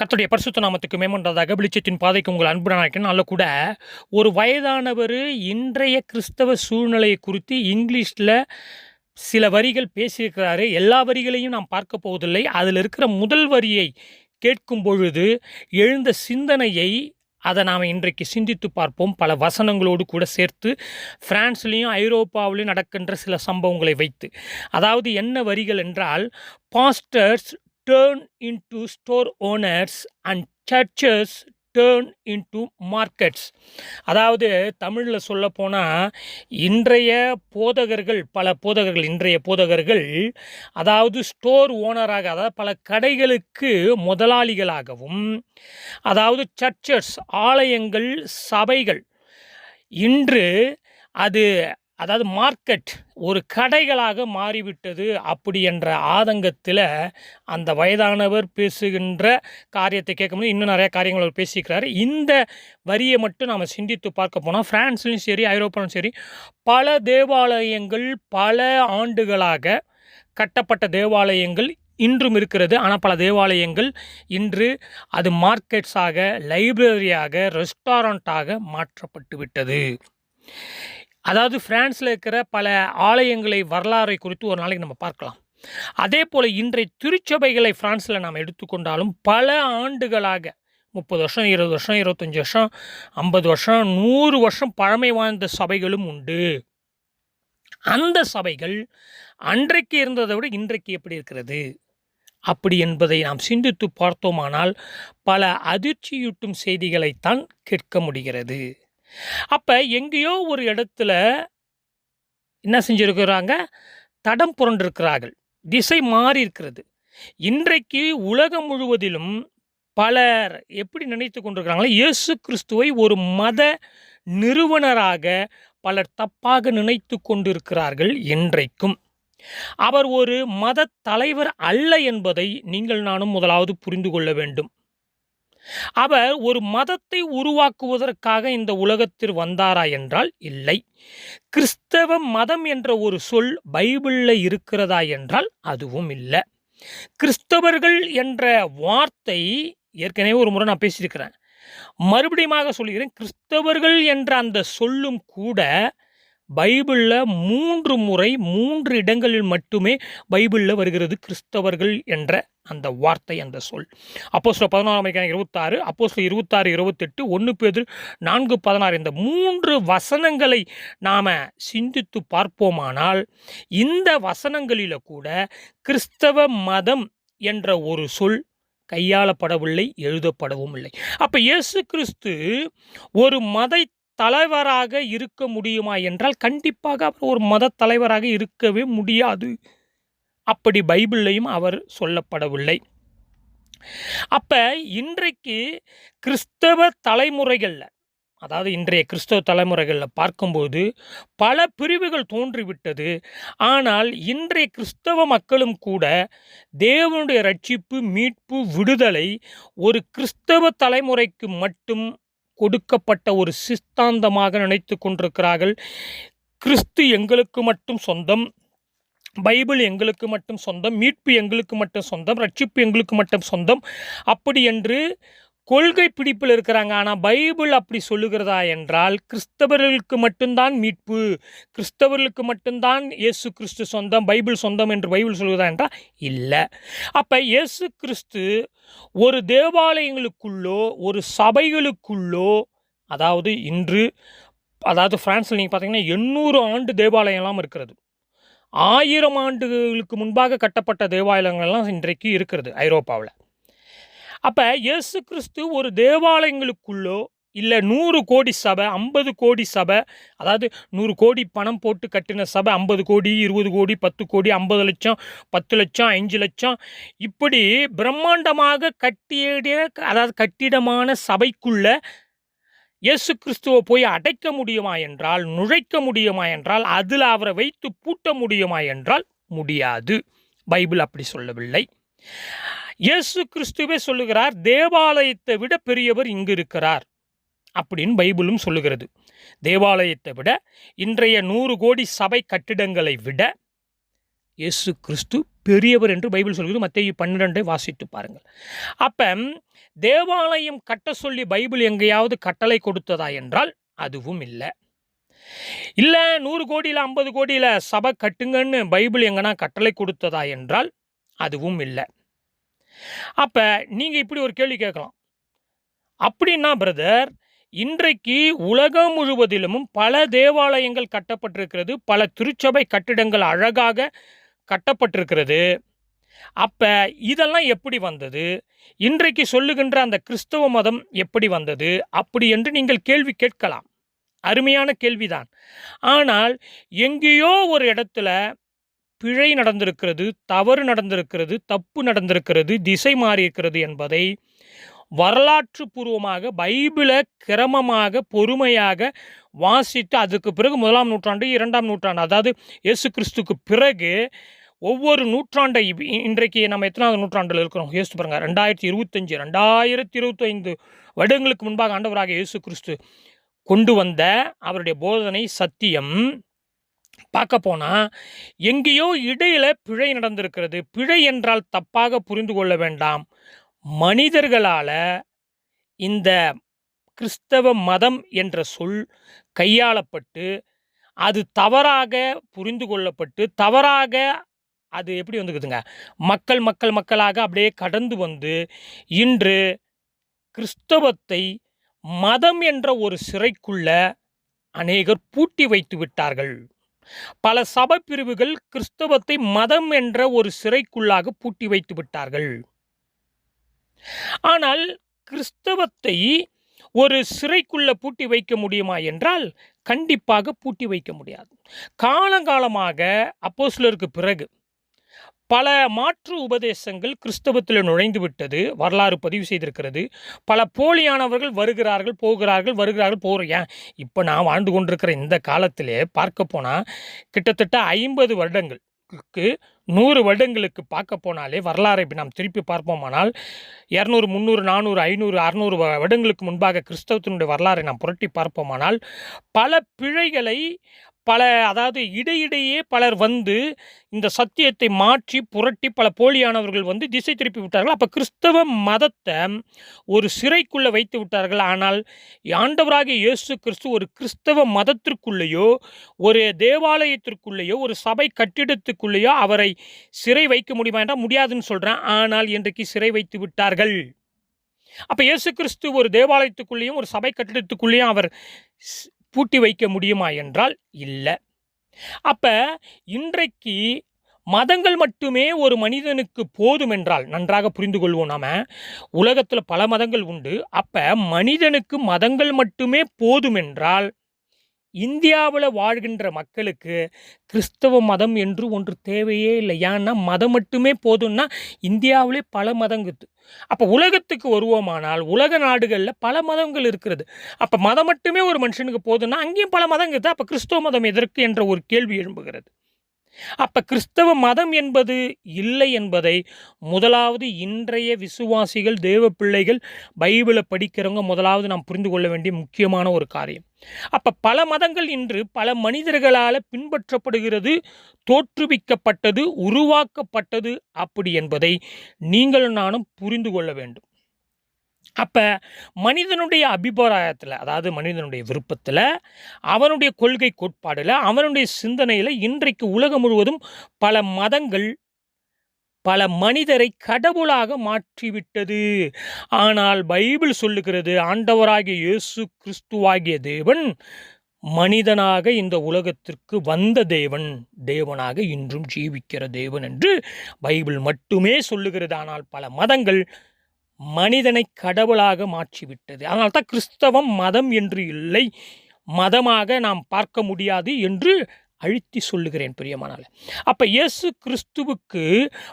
கத்துடைய பரிசுத்த நாமத்துக்கு மேம்பன்றதாக வெளிச்சத்தின் பாதைக்கு உங்கள் அன்பு நாயக்கன் கூட ஒரு வயதானவர் இன்றைய கிறிஸ்தவ சூழ்நிலையை குறித்து இங்கிலீஷில் சில வரிகள் பேசியிருக்கிறாரு. எல்லா வரிகளையும் நாம் பார்க்க போவதில்லை. அதில் இருக்கிற முதல் வரியை கேட்கும் பொழுது எழுந்த சிந்தனையை அதை நாம் இன்றைக்கு சிந்தித்து பார்ப்போம். பல வசனங்களோடு கூட சேர்த்து பிரான்ஸ்லேயும் ஐரோப்பாவிலையும் நடக்கின்ற சில சம்பவங்களை வைத்து. அதாவது என்ன வரிகள் என்றால் pastors turn into store owners and churches turn into markets அதாவது தமிழில் சொல்ல போனால் இன்றைய போதகர்கள் பல போதகர்கள் இன்றைய போதகர்கள் அதாவது ஸ்டோர் ஓனராக அதாவது பல கடைகளுக்கு முதலாளிகளாகவும் அதாவது சர்ச்சஸ் ஆலயங்கள் சபைகள் இன்று அது அதாவது மார்க்கெட் ஒரு கடைகளாக மாறிவிட்டது அப்படி என்ற ஆதங்கத்தில் அந்த வயதானவர் பேசுகின்ற காரியத்தை கேட்கும்போது இன்னும் நிறைய காரியங்கள் அவர் பேசிக்கிறாரு. இந்த வரியை மட்டும் நாம் சிந்தித்து பார்க்க போனால் ஃப்ரான்ஸ்லையும் சரி ஐரோப்பாலும் சரி பல தேவாலயங்கள் பல ஆண்டுகளாக கட்டப்பட்ட தேவாலயங்கள் இன்றும் இருக்கிறது. ஆனால் பல தேவாலயங்கள் இன்று அது மார்க்கெட்ஸாக லைப்ரரியாக ரெஸ்டாரண்ட்டாக மாற்றப்பட்டு விட்டது. அதாவது பிரான்ஸில் இருக்கிற பல ஆலயங்களை வரலாறை குறித்து ஒரு நாளைக்கு நம்ம பார்க்கலாம். அதே போல் இன்றைய திருச்சபைகளை பிரான்ஸில் நாம் எடுத்துக்கொண்டாலும் பல ஆண்டுகளாக முப்பது வருஷம் இருபது வருஷம் இருபத்தஞ்சி வருஷம் ஐம்பது வருஷம் நூறு வருஷம் பழமை வாய்ந்த சபைகளும் உண்டு. அந்த சபைகள் அன்றைக்கு இருந்ததை விட இன்றைக்கு எப்படி இருக்கிறது? அப்படி என்பதை நாம் சிந்தித்து பார்த்தோமானால் பல அதிர்ச்சியூட்டும் செய்திகளைத்தான் கேட்க முடிகிறது. அப்போ எங்கேயோ ஒரு இடத்துல என்ன செஞ்சுருக்கிறாங்க? தடம் புரண்டிருக்கிறார்கள். திசை மாறி இருக்கிறது இன்றைக்கு உலகம் முழுவதிலும் பலர் எப்படி நினைத்து கொண்டிருக்கிறாங்களோ இயேசு கிறிஸ்துவை ஒரு மத நிறுவனராக பலர் தப்பாக நினைத்து கொண்டிருக்கிறார்கள் இன்றைக்கும். அவர் ஒரு மத தலைவர் அல்ல என்பதை நீங்கள் நானும் முதலாவது புரிந்து கொள்ள வேண்டும். அவர் ஒரு மதத்தை உருவாக்குவதற்காக இந்த உலகத்தில் வந்தாரா என்றால் இல்லை. கிறிஸ்தவ மதம் என்ற ஒரு சொல் பைபிளில் இருக்கிறதா என்றால் அதுவும் இல்லை. கிறிஸ்தவர்கள் என்ற வார்த்தை ஏற்கனவே ஒரு முறை நான் பேசியிருக்கிறேன். மறுபடியும் சொல்கிறேன் கிறிஸ்தவர்கள் என்ற அந்த சொல்லும் கூட பைபிளில் மூன்று முறை மூன்று இடங்களில் மட்டுமே பைபிளில் வருகிறது கிறிஸ்தவர்கள் என்ற அந்த வார்த்தை அந்த சொல். அப்போ சில பதினாறாம் இருபத்தாறு அப்போ சில இருபத்தாறு இருபத்தெட்டு ஒன்று பேர் நான்கு பதினாறு இந்த மூன்று வசனங்களை நாம் சிந்தித்து பார்ப்போமானால் இந்த வசனங்களில் கூட கிறிஸ்தவ மதம் என்ற ஒரு சொல் கையாளப்படவில்லை எழுதப்படவும் இல்லை. அப்போ இயேசு கிறிஸ்து ஒரு மத தலைவராக இருக்க முடியுமா என்றால் கண்டிப்பாக அவர் ஒரு மத தலைவராக இருக்கவே முடியாது. அப்படி பைபிள்லையும் அவர் சொல்லப்படவில்லை. அப்போ இன்றைக்கு கிறிஸ்தவ தலைமுறைகளில் அதாவது இன்றைய கிறிஸ்தவ தலைமுறைகளில் பார்க்கும்போது பல பிரிவுகள் தோன்றிவிட்டது. ஆனால் இன்றைய கிறிஸ்தவ மக்களும் கூட தேவனுடைய ரட்சிப்பு மீட்பு விடுதலை ஒரு கிறிஸ்தவ தலைமுறைக்கு மட்டும் கொடுக்கப்பட்ட ஒரு சித்தாந்தமாக நினைத்து கொண்டிருக்கிறார்கள். கிறிஸ்து எங்களுக்கு மட்டும் சொந்தம் பைபிள் எங்களுக்கு மட்டும் சொந்தம் மீட்பு எங்களுக்கு மட்டும் சொந்தம் ரட்சிப்பு எங்களுக்கு மட்டும் சொந்தம். அப்படி என்று கொள்கை பிடிப்பில் இருக்கிறாங்க. ஆனால் பைபிள் அப்படி சொல்லுகிறதா என்றால் கிறிஸ்தவர்களுக்கு மட்டும்தான் மீட்பு கிறிஸ்தவர்களுக்கு மட்டும்தான் இயேசு கிறிஸ்து சொந்தம் பைபிள் சொந்தம் என்று பைபிள் சொல்லுகிறதா என்றால் இல்லை. அப்போ இயேசு கிறிஸ்து ஒரு தேவாலயங்களுக்குள்ளோ ஒரு சபைகளுக்குள்ளோ அதாவது இன்று அதாவது ஃப்ரான்ஸில் நீங்கள் பார்த்தீங்கன்னா எண்ணூறு ஆண்டு தேவாலயம்லாம் இருக்கிறது. ஆயிரம் ஆண்டுகளுக்கு முன்பாக கட்டப்பட்ட தேவாலயங்கள்லாம் இன்றைக்கு இருக்கிறது ஐரோப்பாவில். அப்போ இயேசு கிறிஸ்து ஒரு தேவாலயங்களுக்குள்ளோ இல்லை நூறு கோடி சபை ஐம்பது கோடி சபை அதாவது நூறு கோடி பணம் போட்டு கட்டின சபை ஐம்பது கோடி இருபது கோடி பத்து கோடி ஐம்பது லட்சம் பத்து லட்சம் அஞ்சு லட்சம் இப்படி பிரம்மாண்டமாக கட்டிய அதாவது கட்டிடமான சபைக்குள்ளே இயேசு கிறிஸ்துவை போய் அடைக்க முடியுமா என்றால் நுழைக்க முடியுமா என்றால் அதில் அவரை வைத்து பூட்ட முடியுமா என்றால் முடியாது. பைபிள் அப்படி சொல்லவில்லை. இயேசு கிறிஸ்துவே சொல்லுகிறார் தேவாலயத்தை விட பெரியவர் இங்கு இருக்கிறார் அப்படின்னு பைபிளும் சொல்லுகிறது. தேவாலயத்தை விட இன்றைய நூறு கோடி சபை கட்டிடங்களை விட இயேசு கிறிஸ்து பெரியவர் என்று பைபிள் சொல்கிறது மத்திய பன்னிரெண்டை வாசித்து பாருங்கள். அப்போ தேவாலயம் கட்ட சொல்லி பைபிள் எங்கேயாவது கட்டளை கொடுத்ததா என்றால் அதுவும் இல்லை. இல்லை நூறு கோடியில் ஐம்பது கோடியில் சபை கட்டுங்கன்னு பைபிள் எங்கன்னா கட்டளை கொடுத்ததா என்றால் அதுவும் இல்லை. அப்போ நீங்கள் இப்படி ஒரு கேள்வி கேட்கலாம். அப்படின்னா பிரதர் இன்றைக்கு உலகம் முழுவதிலும் பல தேவாலயங்கள் கட்டப்பட்டிருக்கிறது பல திருச்சபை கட்டிடங்கள் அழகாக கட்டப்பட்டிருக்கிறது. அப்போ இதெல்லாம் எப்படி வந்தது? இன்றைக்கு சொல்லுகின்ற அந்த கிறிஸ்தவ மதம் எப்படி வந்தது? அப்படி என்று நீங்கள் கேள்வி கேட்கலாம். அருமையான கேள்விதான். ஆனால் எங்கேயோ ஒரு இடத்துல பிழை நடந்திருக்கிறது தவறு நடந்திருக்கிறது தப்பு நடந்திருக்கிறது திசை மாறியிருக்கிறது என்பதை வரலாற்று பூர்வமாக பைபிளை கிரமமாக பொறுமையாக வாசித்து அதுக்கு பிறகு முதலாம் நூற்றாண்டு இரண்டாம் நூற்றாண்டு அதாவது இயேசு கிறிஸ்துக்கு பிறகு ஒவ்வொரு நூற்றாண்டை இன்றைக்கு நம்ம எத்தனாவது நூற்றாண்டில் இருக்கிறோம்? யோசித்து பாருங்கள் ரெண்டாயிரத்தி இருபத்தஞ்சி ரெண்டாயிரத்தி இருபத்தைந்து வருடங்களுக்கு முன்பாக ஆண்டவராக இயேசு கிறிஸ்து கொண்டு வந்த அவருடைய போதனை சத்தியம் பார்க்க போனால் எங்கேயோ இடையில் பிழை நடந்திருக்கிறது. பிழை என்றால் தப்பாக புரிந்து கொள்ள வேண்டாம். மனிதர்களால் இந்த கிறிஸ்தவ மதம் என்ற சொல் கையாளப்பட்டு அது தவறாக புரிந்து கொள்ளப்பட்டு தவறாக அது எப்படி வந்துக்குதுங்க? மக்கள் மக்கள் மக்களாக அப்படியே கடந்து வந்து இன்று கிறிஸ்தவத்தை மதம் என்ற ஒரு சிறைக்குள்ள அநேகர் பூட்டி வைத்து விட்டார்கள். பல சபை பிரிவுகள் கிறிஸ்தவத்தை மதம் என்ற ஒரு சிறைக்குள்ளாக பூட்டி வைத்து விட்டார்கள். ஆனால் கிறிஸ்தவத்தை ஒரு சிறைக்குள்ள பூட்டி வைக்க முடியுமா என்றால் கண்டிப்பாக பூட்டி வைக்க முடியாது. காலங்காலமாக அப்போஸ்லருக்கு பிறகு பல மாற்று உபதேசங்கள் கிறிஸ்தவத்தில் நுழைந்து விட்டது வரலாறு பதிவு செய்திருக்கிறது. பல போலியானவர்கள் வருகிறார்கள் போகிறார்கள் வருகிறார்கள் போகிற ஏன்? இப்போ நான் வாழ்ந்து கொண்டிருக்கிற இந்த காலத்திலே பார்க்க போனால் கிட்டத்தட்ட ஐம்பது வருடங்களுக்கு நூறு வருடங்களுக்கு பார்க்க போனாலே வரலாறை நாம் திருப்பி பார்ப்போமானால் இரநூறு முந்நூறு நானூறு ஐநூறு அறநூறு வருடங்களுக்கு முன்பாக கிறிஸ்தவத்தினுடைய வரலாறை நாம் புரட்டி பார்ப்போமானால் பல பிழைகளை பல அதாவது இடையிடையே பலர் வந்து இந்த சத்தியத்தை மாற்றி புரட்டி பல போலியானவர்கள் வந்து திசை திருப்பி விட்டார்கள். அப்போ கிறிஸ்தவ மதத்தை ஒரு சிறைக்குள்ளே வைத்து விட்டார்கள். ஆனால் ஆண்டவராகிய இயேசு கிறிஸ்து ஒரு கிறிஸ்தவ மதத்திற்குள்ளேயோ ஒரு தேவாலயத்திற்குள்ளேயோ ஒரு சபை கட்டிடத்துக்குள்ளேயோ அவரை சிறை வைக்க முடியுமா என்றால் முடியாதுன்னு சொல்கிறேன் ஆனால் இன்றைக்கு சிறை வைத்து விட்டார்கள். அப்போ இயேசு கிறிஸ்து ஒரு தேவாலயத்துக்குள்ளேயும் ஒரு சபை கட்டிடத்துக்குள்ளேயும் அவர் ஸ்- பூட்டி வைக்க முடியுமா என்றால் இல்லை. அப்போ இன்றைக்கு மதங்கள் மட்டுமே ஒரு மனிதனுக்கு போதும் என்றால் நன்றாக புரிந்து கொள்வோம் நாம. உலகத்தில் பல மதங்கள் உண்டு. அப்போ மனிதனுக்கு மதங்கள் மட்டுமே போதும் என்றால் இந்தியாவில் வாழ்கின்ற மக்களுக்கு கிறிஸ்தவ மதம் என்று ஒன்று தேவையே இல்லை. ஏன்னா மதம் மட்டுமே போதும்னா இந்தியாவிலே பல மதங்குது அப்போ உலகத்துக்கு வருவோமானால் உலக நாடுகளில் பல மதங்கள் இருக்கிறது. அப்போ மதம் மட்டுமே ஒரு மனுஷனுக்கு போதும்னா அங்கேயும் பல மதங்குது அப்போ கிறிஸ்தவ மதம் எதற்கு என்ற ஒரு கேள்வி எழும்புகிறது. அப்போ கிறிஸ்தவ மதம் என்பது இல்லை என்பதை முதலாவது இன்றைய விசுவாசிகள் தேவ பிள்ளைகள் பைபிளை படிக்கிறவங்க முதலாவது நாம் புரிந்து கொள்ள வேண்டிய முக்கியமான ஒரு காரியம். அப்போ பல மதங்கள் இன்று பல மனிதர்களால் பின்பற்றப்படுகிறது தோற்றுவிக்கப்பட்டது உருவாக்கப்பட்டது அப்படி என்பதை நீங்களும் நானும் புரிந்து கொள்ள வேண்டும். அப்போ மனிதனுடைய அபிப்பிராயத்தில் அதாவது மனிதனுடைய விருப்பத்தில் அவனுடைய கொள்கை கோட்பாடில் அவனுடைய சிந்தனையில் இன்றைக்கு உலகம் முழுவதும் பல மதங்கள் பல மனிதரை கடவுளாக மாற்றிவிட்டது. ஆனால் பைபிள் சொல்லுகிறது ஆண்டவராகிய இயேசு கிறிஸ்துவாகிய தேவன் மனிதனாக இந்த உலகத்திற்கு வந்த தேவன் தேவனாக இன்றும் ஜீவிக்கிற தேவன் என்று பைபிள் மட்டுமே சொல்லுகிறது. ஆனால் பல மதங்கள் மனிதனை கடவுளாக மாற்றிவிட்டது. அதனால் தான் கிறிஸ்தவம் மதம் என்று இல்லை. மதமாக நாம் பார்க்க முடியாது என்று அழுத்தி சொல்லுகிறேன் பிரியமானால. அப்போ இயேசு கிறிஸ்துவுக்கு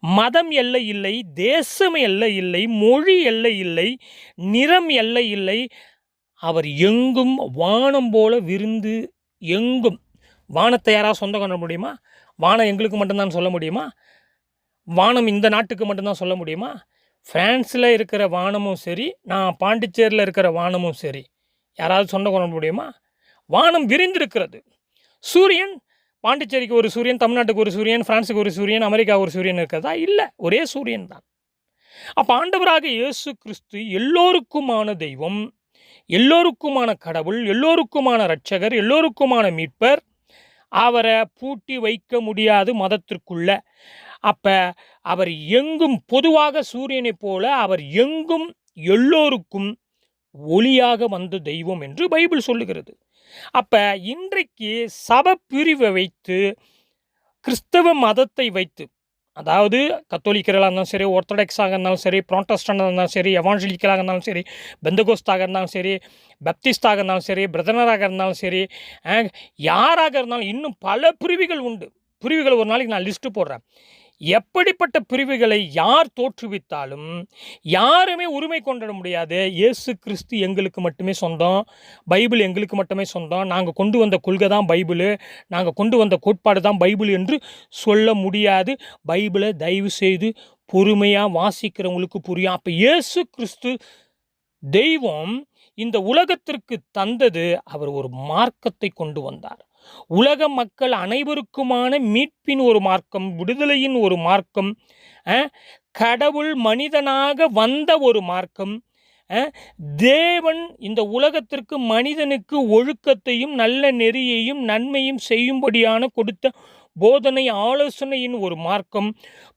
மதம் எல்லை இல்லை தேசம் எல்லை இல்லை மொழி எல்லை இல்லை நிறம் எல்லை இல்லை. அவர் எங்கும் வானம் போல விருந்து எங்கும். வானத்தை யாராவது சொந்தம் கொண்ட முடியுமா? வானம் எங்களுக்கு மட்டும்தான் சொல்ல முடியுமா? வானம் இந்த நாட்டுக்கு மட்டும்தான் சொல்ல முடியுமா? ஃப்ரான்ஸில் இருக்கிற வானமும் சரி நான் பாண்டிச்சேரியில் இருக்கிற வானமும் சரி. யாராவது சொன்ன கொள்ள முடியுமா வானம் விரிந்திருக்கிறது. சூரியன் பாண்டிச்சேரிக்கு ஒரு சூரியன் தமிழ்நாட்டுக்கு ஒரு சூரியன் ஃப்ரான்ஸுக்கு ஒரு சூரியன் அமெரிக்கா ஒரு சூரியன் இருக்கிறதா இல்லை ஒரே சூரியன் தான். அப்போ ஆண்டவராக இயேசு கிறிஸ்து எல்லோருக்குமான தெய்வம் எல்லோருக்குமான கடவுள் எல்லோருக்குமான இரட்சகர் எல்லோருக்குமான மீட்பர் அவரை பூட்டி வைக்க முடியாது மதத்திற்குள்ள. அப்போ அவர் எங்கும் பொதுவாக சூரியனைப் போல அவர் எங்கும் எல்லோருக்கும் ஒளியாக வந்த தெய்வம் என்று பைபிள் சொல்லுகிறது. அப்போ இன்றைக்கு சப பிரிவை வைத்து கிறிஸ்தவ மதத்தை வைத்து அதாவது கத்தோலிக்கர்களாக இருந்தாலும் சரி ஒர்த்தடாக்ஸாக இருந்தாலும் சரி ப்ராண்டஸ்டண்டாக இருந்தாலும் சரி எவான்ஜலிக்கலாக இருந்தாலும் சரி பெந்தகோஸ்தாக இருந்தாலும் சரி பப்திஸ்டாக இருந்தாலும் சரி பிரதனராக இருந்தாலும் சரி யாராக இருந்தாலும் இன்னும் பல பிரிவுகள் உண்டு. பிரிவுகள் ஒரு நாளைக்கு நான் லிஸ்ட்டு போடுறேன். எப்படிப்பட்ட பிரிவுகளை யார் தோற்றுவித்தாலும் யாருமே உரிமை கொண்டாட முடியாது. இயேசு கிறிஸ்து எங்களுக்கு மட்டுமே சொந்தம். பைபிள் எங்களுக்கு மட்டுமே சொந்தம். நாங்கள் கொண்டு வந்த கொள்கை தான் பைபிள். நாங்கள் கொண்டு வந்த கோட்பாடு தான் பைபிள் என்று சொல்ல முடியாது. பைபிளை தயவு செய்து பொறுமையாக வாசிக்கிறவங்களுக்கு புரியும். அப்போ இயேசு கிறிஸ்து தெய்வம் இந்த உலகத்திற்கு தந்தது. அவர் ஒரு மார்க்கத்தை கொண்டு வந்தார். உலக மக்கள் அனைவருக்குமான மீட்பின் ஒரு மார்க்கம் விடுதலையின் ஒரு மார்க்கம் கடவுள் மனிதனாக வந்த ஒரு மார்க்கம் தேவன் இந்த உலகத்திற்கு மனிதனுக்கு ஒழுக்கத்தையும் நல்ல நெறியையும் நன்மையும் செய்யும்படியான கொடுத்த போதனை ஆலோசனையின் ஒரு மார்க்கம்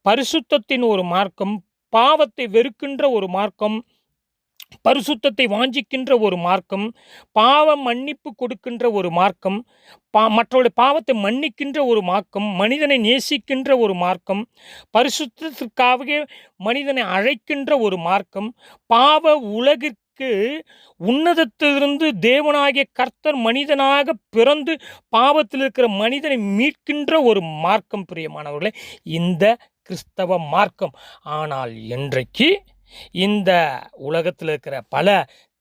பரிசுத்தத்தின் ஒரு மார்க்கம் பாவத்தை வெறுக்கின்ற ஒரு மார்க்கம் பரிசுத்தத்தை வாஞ்சிக்கின்ற ஒரு மார்க்கம் பாவ மன்னிப்பு கொடுக்கின்ற ஒரு மார்க்கம் பா மற்றவருடைய பாவத்தை மன்னிக்கின்ற ஒரு மார்க்கம் மனிதனை நேசிக்கின்ற ஒரு மார்க்கம் பரிசுத்தத்திற்காகவே மனிதனை அழைக்கின்ற ஒரு மார்க்கம் பாவ உலகிற்கு உன்னதத்திலிருந்து தேவனாகிய கர்த்தர் மனிதனாக பிறந்து பாவத்தில் இருக்கிற மனிதனை மீட்கின்ற ஒரு மார்க்கம் பிரியமானவர்களே இந்த கிறிஸ்தவ மார்க்கம். ஆனால் இன்றைக்கு இந்த உலகத்தில் இருக்கிற பல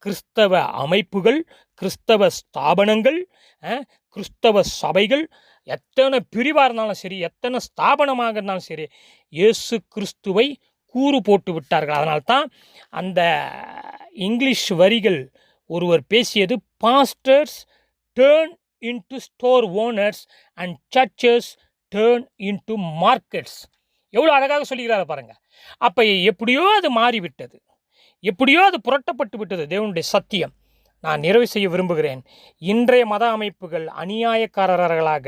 கிறிஸ்தவ அமைப்புகள் கிறிஸ்தவ ஸ்தாபனங்கள் கிறிஸ்தவ சபைகள் எத்தனை பிரிவாக இருந்தாலும் சரி எத்தனை ஸ்தாபனமாக இருந்தாலும் சரி இயேசு கிறிஸ்துவை கூறு போட்டு விட்டார்கள். அதனால்தான் அந்த இங்கிலீஷ் வரிகள் ஒருவர் பேசியது pastors turn into store owners and churches turn into markets எவ்வளோ அழகாக சொல்லுகிறாரு பாருங்கள் அப்போ எப்படியோ அது மாறிவிட்டது. எப்படியோ அது புரட்டப்பட்டு விட்டது தேவனுடைய சத்தியம். நான் நிறைவு செய்ய விரும்புகிறேன். இன்றைய மத அமைப்புகள் அநியாயக்காரர்களாக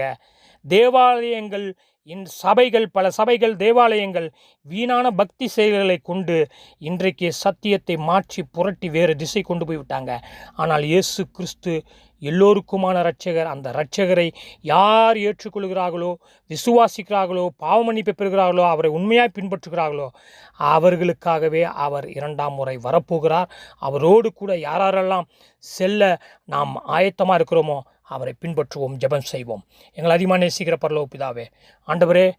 தேவாலயங்கள் இன் சபைகள் பல சபைகள் தேவாலயங்கள் வீணான பக்தி செயல்களை கொண்டு இன்றைக்கு சத்தியத்தை மாற்றி புரட்டி வேறு திசை கொண்டு போய் விட்டாங்க ஆனால் இயேசு கிறிஸ்து எல்லோருக்குமான இரட்சகர். அந்த இரட்சகரை யார் ஏற்றுக்கொள்கிறார்களோ விசுவாசிக்கிறார்களோ பாவமன்னிப்பை பெறுகிறார்களோ அவரை உண்மையாக பின்பற்றுகிறார்களோ அவர்களுக்காகவே அவர் இரண்டாம் முறை வரப்போகிறார். அவரோடு கூட யாரெல்லாம் செல்ல நாம் ஆயத்தமாக இருக்கிறோமோ அவரை பின்பற்றுவோம் ஜெபம் செய்வோம். எங்களை அதிகமாக நேசிக்கிற பரலோக பிதாவே ஆண்டவரே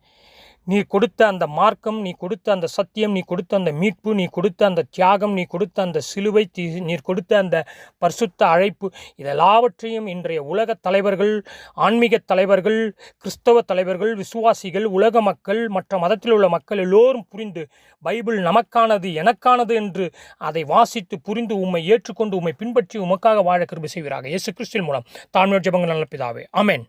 நீ கொடுத்த அந்த மார்க்கம் நீ கொடுத்த அந்த சத்தியம் நீ கொடுத்த அந்த மீட்பு நீ கொடுத்த அந்த தியாகம் நீ கொடுத்த அந்த சிலுவை தீ நீர் கொடுத்த அந்த பரிசுத்த அழைப்பு இதெல்லாவற்றையும் இன்றைய உலக தலைவர்கள் ஆன்மீக தலைவர்கள் கிறிஸ்தவ தலைவர்கள் விசுவாசிகள் உலக மக்கள் மற்ற மதத்தில் உள்ள மக்கள் எல்லோரும் புரிந்து பைபிள் நமக்கானது எனக்கானது என்று அதை வாசித்து புரிந்து உம்மை ஏற்றுக்கொண்டு உம்மை பின்பற்றி உமக்காக வாழ கிருபி செய்வீராக. இயேசு கிறிஸ்துவின் மூலம் தாழ்மையோடு ஜபங்கள் நல்ல பிதாவே. அமேன்